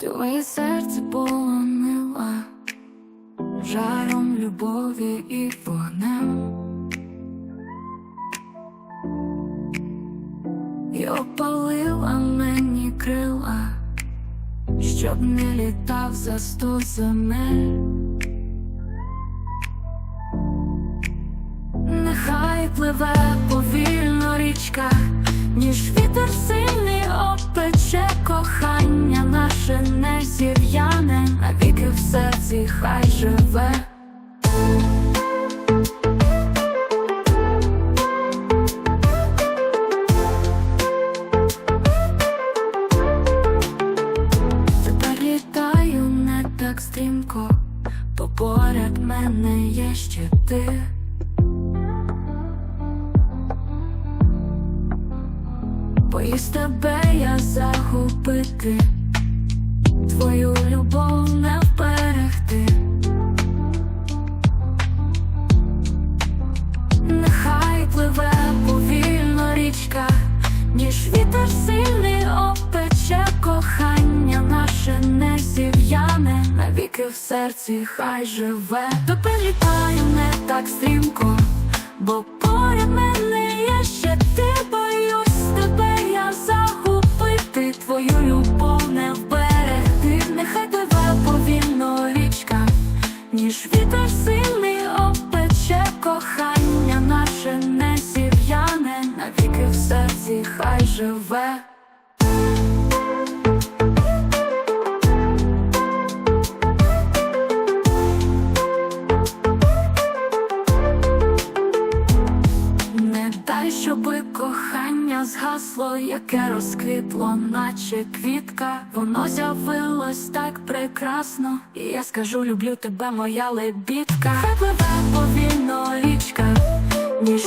Твоє серце полонила жаром любові і вогнем. І опалила мені крила, щоб не літав за сто земель. Нехай пливе повільно річка, ніж вітер сильний зів'яне, навіки в серці хай живе. Тепер літаю не так стрімко, бо поряд мене є ще ти. Боюсь тебе я загубити, твою любов не вберегти. Нехай пливе повільно річка, ніж вітер сильний опече кохання наше не зів'яне, навіки в серці хай живе. Тепер літаю не так стрімко, бо поряд мене є ще ти боюсь тебе я загубити, твою любов не вберегти, ніж вітер сильний опече кохання наше не зів'яне, навіки в серці хай живе. Не дай, щоби кохання згасло, яке розквітло, наче квітка. Воно з'явилось так прекрасно. І я скажу, люблю тебе, моя лебідка. Хай пливе повільно річка, ніж